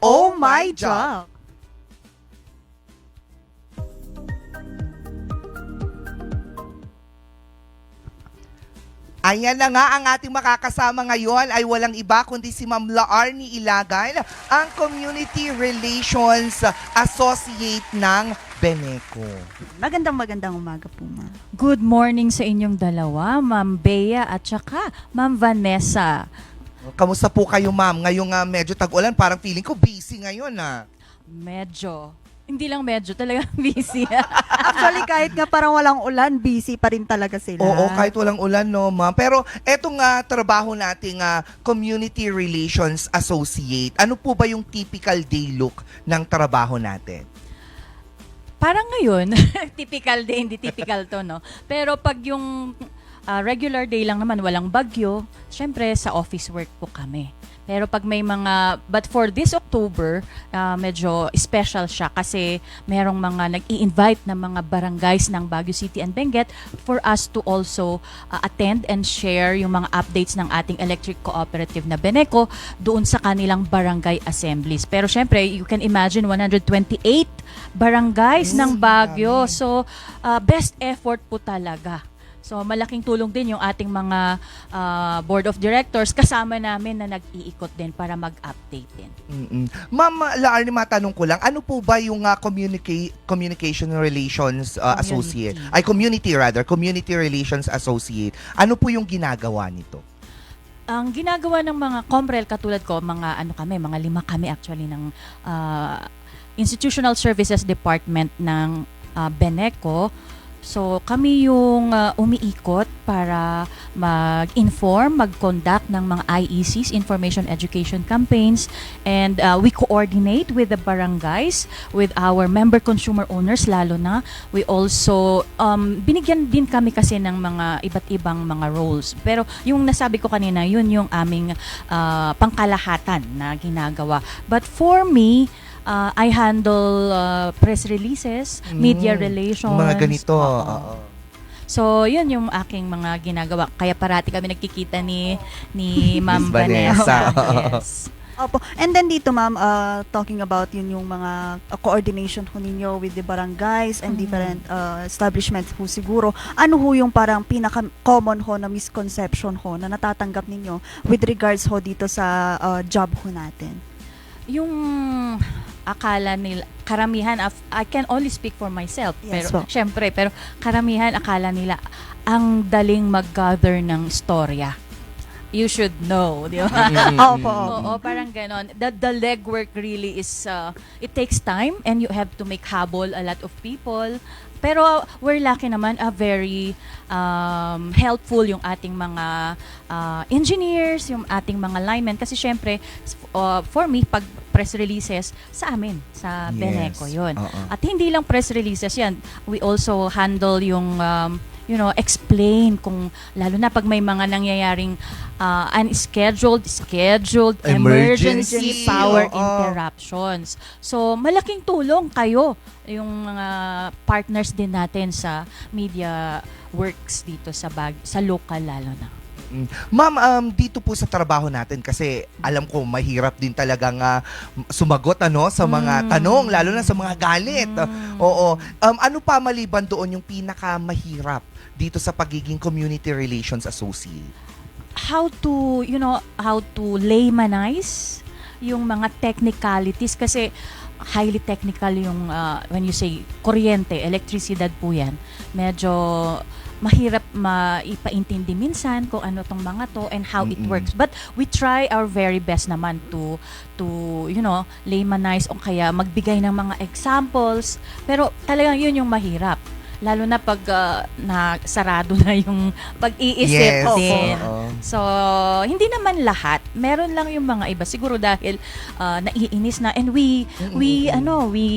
Oh My Job. Ayan na nga ang ating makakasama ngayon ay walang iba kundi si Ma'am Laarni Ilagan, ang Community Relations Associate ng Beneco. Magandang magandang umaga po, ma'am. Good morning sa inyong dalawa, Ma'am Bea at saka Ma'am Vanessa. Kamusta po kayo ma'am? Ngayong ah, medyo tag-ulan, parang feeling ko busy ngayon ah. Medyo. Hindi lang medyo, talaga busy. Actually, kahit nga parang walang ulan, busy pa rin talaga sila. Oo, kahit walang ulan, no, ma'am. Pero etong nga trabaho nating ah, Community Relations Associate, ano po ba yung typical day look ng trabaho natin? Parang ngayon, typical day, hindi typical to, no? Pero pag yung ah, regular day lang naman, walang bagyo, syempre sa office work po kami. Pero pag may mga, but for this October, ah, medyo special siya kasi merong mga nag-i-invite na mga barangays ng Baguio City and Benguet for us to also ah, attend and share yung mga updates ng ating electric cooperative na Beneco doon sa kanilang barangay assemblies. Pero syempre, you can imagine 128 barangays Mm, ng Baguio. So, ah, best effort po talaga. So, malaking tulong din yung ating mga ah, board of directors kasama namin na nag-iikot din para mag-update din. Mm-mm. Ma'am Laarni, matanong ko lang, ano po ba yung ah, communica- Communication Relations ah, Community. Associate? Ay, Community rather, Community Relations Associate. Ano po yung ginagawa nito? Ang ginagawa ng mga Comrel katulad ko, mga ano kami, mga lima kami actually ng ah, Institutional Services Department ng ah, Beneco. So kami yung ah, umiikot para mag-inform, mag-conduct ng mga IECs, Information Education Campaigns, and ah, we coordinate with the barangays, with our member consumer owners lalo na. We also, um, binigyan din kami kasi ng mga iba't ibang mga roles. Pero yung nasabi ko kanina, yun yung aming ah, pangkalahatan na ginagawa. But for me, ah, I handle ah, press releases, media Mm, relations. Mga ganito. Oo. oo. So, yun yung aking mga ginagawa. Kaya parati kami nagkikita ni ni Ma'am Vanessa. Vanessa. yes. Opo. And then dito, ma'am, uh, talking about yun yung mga uh, coordination ho ninyo with the barangays and Mhm. different uh, establishments ho siguro. Ano ho yung parang pinaka-common ho na misconception ho na natatanggap ninyo with regards ho dito sa uh, job ho natin? Yung akala nila, karamihan, of- I can only speak for myself. Yes pero, po. syempre, pero karamihan akala nila, ang daling mag-gather ng storya. You should know, di ba? Mm-mm. Opo. Oo, parang ganon. The, the legwork really is, uh, it takes time and you have to make habol a lot of people. Pero uh, we're lucky naman, a very um, helpful yung ating mga uh, engineers, yung ating mga linemen. Kasi syempre, uh, for me, pag press releases, sa amin, sa Yes. Beneco yun. Oo. At hindi lang press releases yan. We also handle yung, um, you know, explain kung, lalo na pag may mga nangyayaring uh, unscheduled, scheduled, Emergency, emergency, power oo. interruptions. So, malaking tulong kayo, yung mga partners din natin sa media works dito sa bag, sa local lalo na. Mm. Ma'am, um, dito po sa trabaho natin kasi alam ko mahirap din talagang ah, sumagot ano sa mga Mm. tanong lalo na sa mga galit. Mm. Oo. Um, ano pa maliban doon yung pinakamahirap dito sa pagiging community relations associate? how to, you know, how to laymanize yung mga technicalities kasi highly technical yung uh, when you say kuryente, elektrisidad po yan. Medyo mahirap maipaintindi minsan kung ano tong mga to and how it Mm-mm. works. But we try our very best naman to to you know, laymanize o kaya magbigay ng mga examples. Pero talagang yun yung mahirap. Lalo na pag uh, na sarado na yung pag-iisip Yes. din. Oo. So, hindi naman lahat. Meron lang yung mga iba. Siguro dahil uh, naiinis na. And we, Mm-mm. we, ano, we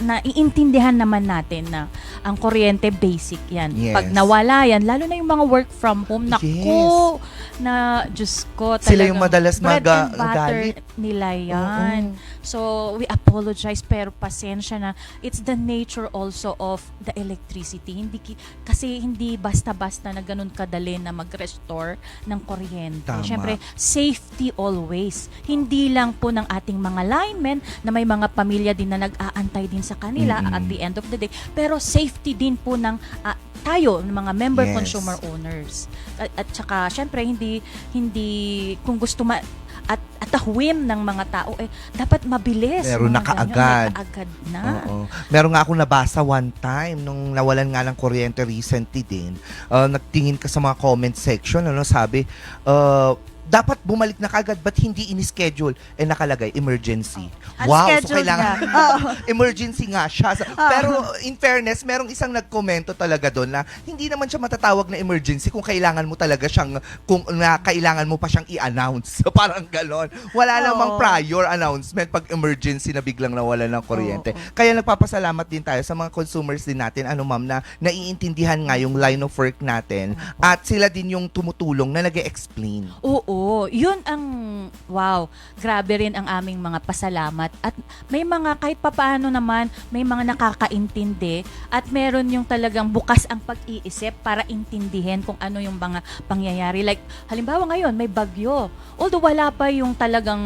naiintindihan naman natin na ang kuryente basic yan. Yes. Pag nawala yan, lalo na yung mga work from home, naku, na Diyos ko, Sila yung madalas maga- galit. nila yan. Oo. So, we apologize pero pasensya na. It's the nature also of the electricity. Hindi ki- kasi hindi basta-basta na ganun kadali na mag-restore ng kuryente. Tama. Siyempre, safety always. Hindi lang po ng ating mga linemen na may mga pamilya din na nag-aantay din sa kanila Mm-mm. at the end of the day. Pero safety din po ng ah, tayo, ng mga member Yes. consumer owners. At, at saka, syempre, hindi, hindi, kung gusto ma, at, at the whim ng mga tao, eh, dapat mabilis. Meron na kaagad. ganyan, may kaagad na. Oo. Meron nga akong nabasa one time nung nawalan nga ng kuryente recently din. Uh, nagtingin ka sa mga comment section, ano, sabi, uh, dapat bumalik na kagad but hindi in-schedule eh nakalagay emergency. wow, so Unscheduled kailangan na. Oo. emergency nga siya. Pero in fairness, merong isang nagkomento talaga doon na hindi naman siya matatawag na emergency kung kailangan mo talaga siyang kung na kailangan mo pa siyang i-announce. Parang galon. Wala Oo. namang prior announcement pag emergency na biglang nawala ng kuryente. Kaya nagpapasalamat din tayo sa mga consumers din natin, ano ma'am, na naiintindihan nga yung line of work natin at sila din yung tumutulong na nag explain Oo, yun ang wow. Grabe rin ang aming mga pasalamat at may mga kahit papaano naman may mga nakakaintindi at meron yung talagang bukas ang pag-iisip para intindihin kung ano yung mga pangyayari. Like halimbawa ngayon may bagyo. Although wala pa yung talagang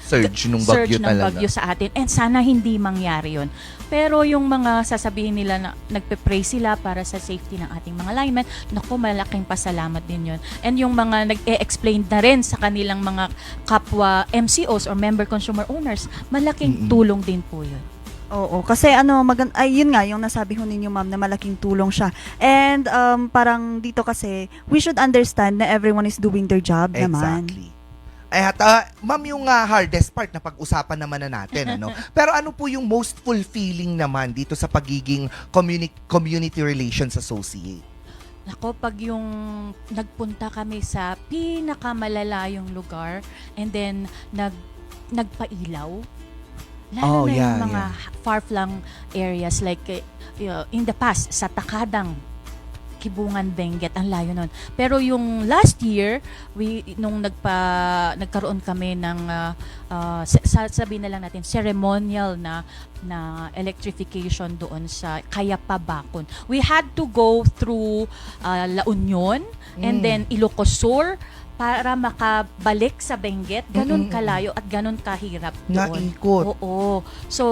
Surge nung surge bagyo ng talaga. bagyo sa atin and sana hindi mangyari yun. Pero yung mga sasabihin nila na nagpe-pray sila para sa safety ng ating mga linemen, naku, malaking pasalamat din yun. And yung mga nag-e-explain na rin sa kanilang mga kapwa MCOs or member consumer owners, malaking Mm-mm. tulong din po yun. Oo, kasi ano, magan ay yun nga yung nasabi ho ninyo ma'am na malaking tulong siya. And um, parang dito kasi we should understand na everyone is doing their job naman. Exactly. At uh, ma'am, yung uh, hardest part na pag-usapan naman na natin, ano? Pero ano po yung most fulfilling naman dito sa pagiging communi- community relations associate? Nako, pag yung nagpunta kami sa pinakamalalayong lugar and then nag nagpailaw, lalo Oh, na yeah, yung mga far-flung areas like eh, uh, in the past, sa Takadang, Kibungan, Benguet, ang layo nun. Pero yung last year, we nung nagpa nagkaroon kami ng uh, uh, sa- sa- sabihin na lang natin ceremonial na na electrification doon sa Kayapa Bakon. We had to go through uh, La Union and Mm. then Ilocos Sur para makabalik sa Benguet. Ganun kalayo at ganun kahirap doon. Naikot. Oo. So,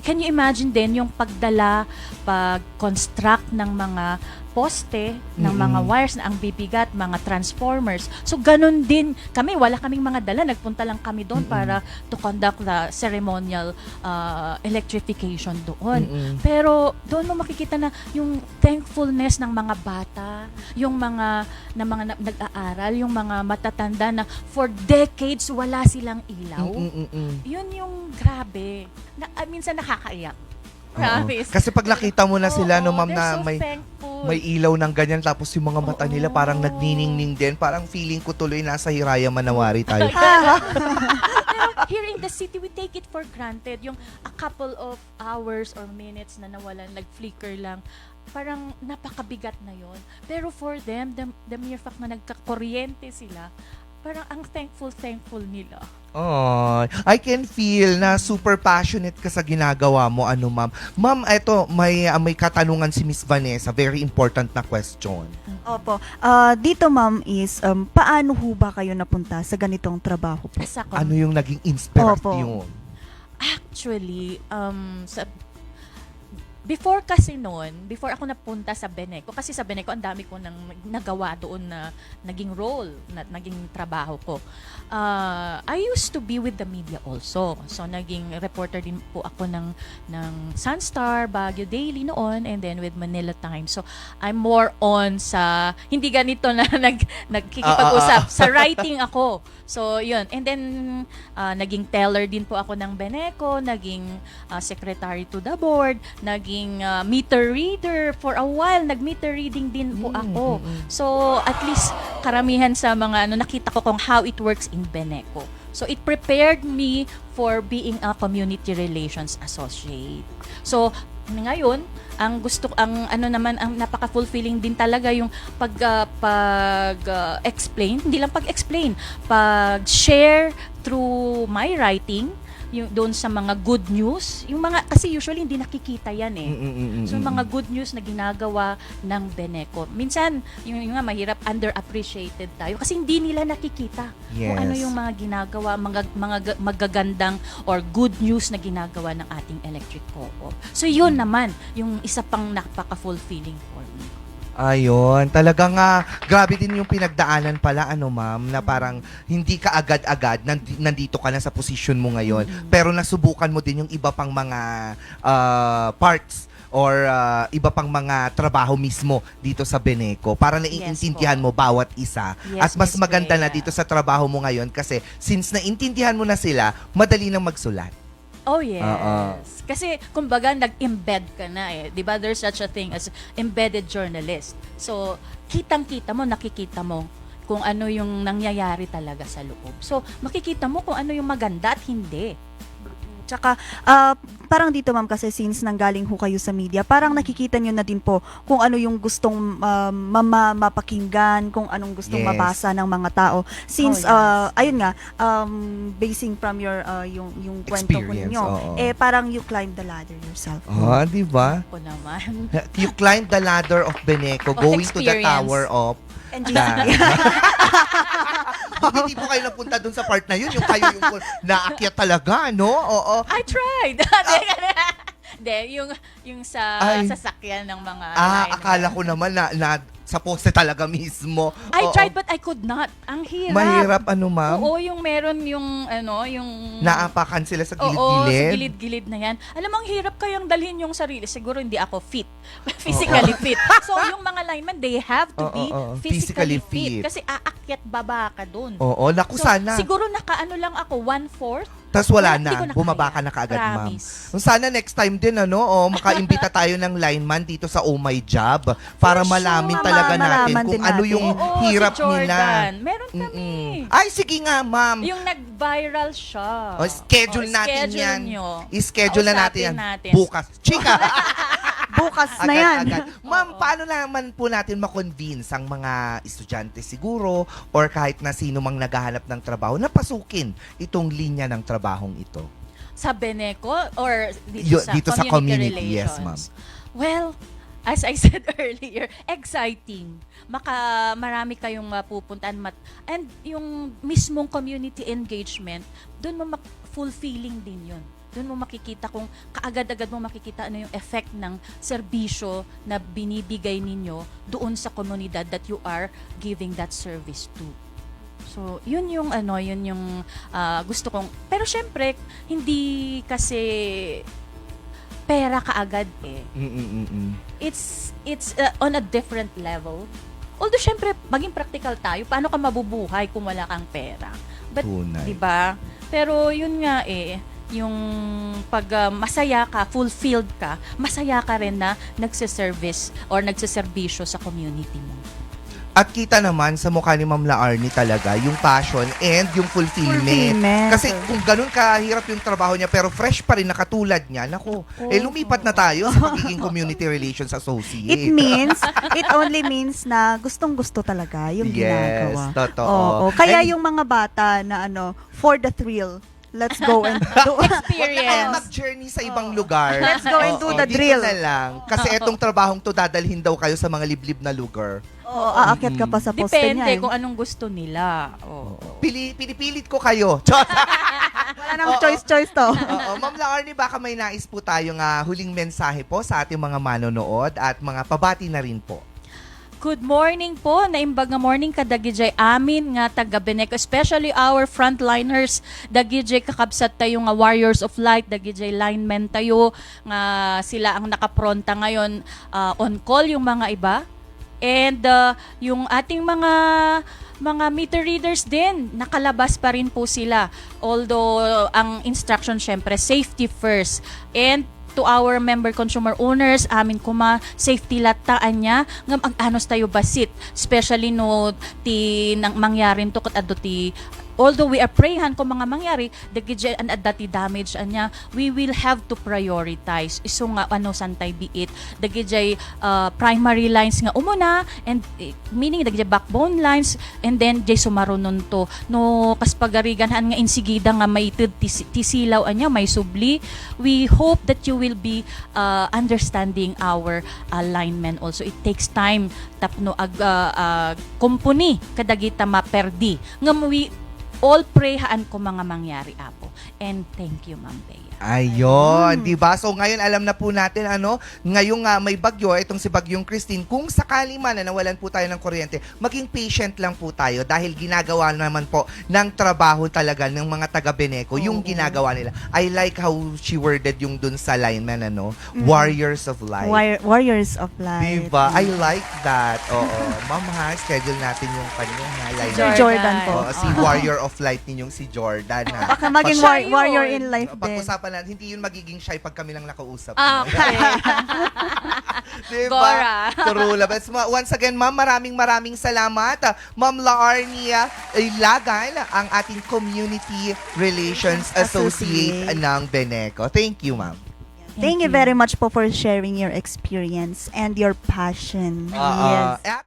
can you imagine din yung pagdala, pag-construct ng mga poste, ng Mm-mm. mga wires na ang bibigat, mga transformers. So, ganun din kami. Wala kaming mga dala. Nagpunta lang kami doon Mm-mm. para to conduct the ceremonial uh, electrification doon. Mm-mm. Pero doon mo makikita na yung thankfulness ng mga bata, yung mga na mga na- nag-aaral, yung mga matatanda na for decades wala silang ilaw. Mm-mm-mm. Yun yung grabe. Na, ah, minsan nakakaiyak. Promise. Kasi pag nakita mo na sila, no, ma'am, na may may ilaw ng ganyan tapos yung mga mata nila parang nagniningning din. Parang feeling ko tuloy nasa Hiraya Manawari tayo. Here in the city, we take it for granted. Yung a couple of hours or minutes na nawalan, nag-flicker lang, parang napakabigat na yon. Pero for them, the, the mere fact na nagkakuryente sila, parang ang thankful, thankful nila. Oh, I can feel na super passionate ka sa ginagawa mo, ano ma'am. Ma'am, eto, may, ah, may katanungan si Miss Vanessa. Very important na question. Opo. Ah, dito ma'am is um, paano ho ba kayo napunta sa ganitong trabaho po? Sa Ano yung naging inspirasyon? Actually, um, sa, before kasi noon, before ako napunta sa Beneco, kasi sa Beneco, ang dami ko nang nagawa doon na naging role, na naging trabaho ko. Uh, I used to be with the media also. So, naging reporter din po ako ng, ng Sunstar, Baguio Daily noon, and then with Manila Times. So, I'm more on sa, hindi ganito na nag, nagkikipag-usap, Ah, ah, ah. sa writing ako. So, yun. And then, uh, naging teller din po ako ng Beneco, naging uh, secretary to the board, naging uh, meter reader for a while. Nag-meter reading din po Mm, ako. mm, mm. So, at least karamihan sa mga ano nakita ko kung how it works in Beneco. So it prepared me for being a community relations associate. So ngayon, ang gusto ang ano naman ang napaka-fulfilling din talaga yung pag ah, pag ah, explain, hindi lang pag-explain, pag-share through my writing yung doon sa mga good news, yung mga kasi usually hindi nakikita yan eh. Mm-mm-mm-mm. So mga good news na ginagawa ng Beneco. Minsan, yung, yung nga mahirap underappreciated tayo kasi hindi nila nakikita kung ano Yes. yung mga ginagawa, mga, mga ga- magagandang or good news na ginagawa ng ating electric co-op. So yun naman, yung isa pang napaka-fulfilling for me. Ayun, talaga nga, grabe din yung pinagdaanan pala, ano ma'am, na parang hindi ka agad-agad, nandi- nandito ka na sa position mo ngayon, pero nasubukan mo din yung iba pang mga ah, parts or ah, iba pang mga trabaho mismo dito sa Beneco para naiintindihan mo bawat isa. Yes, At mas Miss maganda na dito sa trabaho mo ngayon kasi since naintindihan mo na sila, madali nang magsulat. Oh yes. Oo. Kasi kumbaga nag-embed ka na eh. 'Di ba? There's such a thing as embedded journalist. So, kitang-kita mo, nakikita mo kung ano yung nangyayari talaga sa loob. So, makikita mo kung ano yung maganda at hindi. Tsaka, ah, parang dito ma'am kasi since nanggaling ho kayo sa media, parang nakikita nyo na din po kung ano yung gustong mama, mapakinggan, kung anong gustong Yes. mabasa ng mga tao. Since, Oh, yes. ah, ayun nga, um, basing from your, ah, yung, yung kwento ko Experience, ninyo, oo. eh parang you climb the ladder yourself. Oh, di ba? Ako naman. You climbed the ladder of Beneco, Of going to the experience. tower of And. Hindi po kayo napunta dun sa part na yun, yung kayo yung naakyat talaga, no? Oo. I tried. Hindi, yung, yung sa Ay. sasakyan ng mga Ah, line. akala ko naman na, na sa poste talaga mismo. I Oo. tried but I could not. Ang hirap. Mahirap ano, ma'am? Oo, yung meron yung ano, yung Naapakan sila sa Oo, sa gilid-gilid. gilid-gilid na yan. Alam mo, ang hirap kayang dalhin yung sarili. Siguro hindi ako fit. physically fit. So, yung mga linemen, they have to Oo, be oo, physically, physically fit. fit. Kasi aakyat baba ka dun. Oo, naku So, sana. Siguro nakaano lang ako, one-fourth. Tapos wala Hindi ko na, na bumaba ka na kaagad, ma'am. Promise. Sana next time din, ano, oh, makaimbita tayo ng lineman dito sa Oh My Job para sure. malamin Ma- talaga natin malaman kung din ano natin. yung Oo, hirap si Jordan. nila. Meron kami. Mm-mm. Ay, sige nga, ma'am. Yung nag-viral siya. Oh, schedule Oh, natin schedule yan. Nyo. I-schedule na natin yan. Kausapin natin. Bukas. Chika! bukas na yan. Agad-agad. Ma'am, paano naman po natin makonvince ang mga estudyante siguro or kahit na sino mang naghahanap ng trabaho na pasukin itong linya ng trabahong ito? Sa Beneco or dito, Yo- sa, dito sa community, community, yes, relations? Well, as I said earlier, exciting. Maka marami kayong mapupuntahan mat and yung mismong community engagement, doon mo mak- fulfilling din 'yun. Doon mo makikita kung kaagad-agad mo makikita ano yung effect ng serbisyo na binibigay ninyo doon sa komunidad that you are giving that service to. So, yun yung ano, yun yung ah, gusto kong. Pero syempre, hindi kasi pera kaagad eh. Mm-mm-mm. It's it's uh, on a different level. Although syempre, maging practical tayo, paano ka mabubuhay kung wala kang pera? But. 'di ba? Pero yun nga eh, yung pag ah, masaya ka, fulfilled ka, masaya ka rin na nagse-service or nagse-serbisyo sa community mo. At kita naman sa mukha ni Ma'am Laarni talaga yung passion and yung fulfillment. Fulfillment. Kasi kung ganun kahirap yung trabaho niya pero fresh pa rin nakatulad niya, nako, eh lumipat na tayo sa pagiging community relations associate. It means, it only means na gustong-gusto talaga yung yes, ginagawa. totoo. Oo. Kaya And yung mga bata na ano, for the thrill, let's go and do Huwag na kayo Experience. mag-journey sa ibang lugar. Let's go and do Oo, the dito drill. na lang. Kasi etong trabahong to dadalhin daw kayo sa mga liblib na lugar. Oo, aakyat ka pa sa poste Depende niya. eh. kung anong gusto nila. Oo. Pili, pinipilit ko kayo. Wala nang Oo. choice-choice to. Oo, Ma'am Laarni, baka may nais po tayong ah, huling mensahe po sa ating mga manonood at mga pabati na rin po. Good morning po. Naimbag nga morning ka dagijay amin nga taga Beneco, especially our frontliners dagijay kakabsat tayo nga warriors of light, dagijay linemen tayo nga sila ang nakapronta ngayon ah, on call yung mga iba. And ah, yung ating mga mga meter readers din, nakalabas pa rin po sila. Although ang instruction syempre safety first. And to our member consumer owners, amin kuma safety lataan niya ngam ang anos tayo basit. Especially no ti nang mangyarin to kat ti although we are prayhan kung mga mangyari, dagiti an dati damage anya, we will have to prioritize. Iso nga ano santay biit, dagiti uh, primary lines nga umuna and eh, meaning dagiti backbone lines and then jay sumarunon to. No kas pagariganhan nga insigida nga may tisilaw anya may subli we hope that you will be uh, understanding our alignment also. It takes time tapno ag uh, uh, company kadagita maperdi. Nga we all pray haan ko mga mangyari apo. And thank you ma'am Bea Ayun, 'di ba? So ngayon alam na po natin ano, ngayong nga may bagyo, itong si Bagyong Christine, kung sakali man na nawalan po tayo ng kuryente, maging patient lang po tayo dahil ginagawa naman po ng trabaho talaga ng mga taga Beneco, yung ginagawa nila. I like how she worded yung dun sa lineman ano, Mm. warriors of life. War- warriors of life. Diba? I like that. Oo. Ma'am ha, schedule natin yung kanya ha. Sir Jordan po. Oo, si. Warrior of Light ninyong si Jordan ha. Baka maging Siya war- yun. warrior in life din. Pag-usapan natin, hindi yun magiging shy pag kami lang nakausap. Ah, okay. diba? Gora. True love. Ma- Once again, ma'am, maraming maraming salamat. Ah, Ma'am Laarnia Ilagan, ang ating Community Relations Associate Associate. ng Beneco. Thank you, ma'am. Thank you very much po for sharing your experience and your passion. Oo. yes. Eh,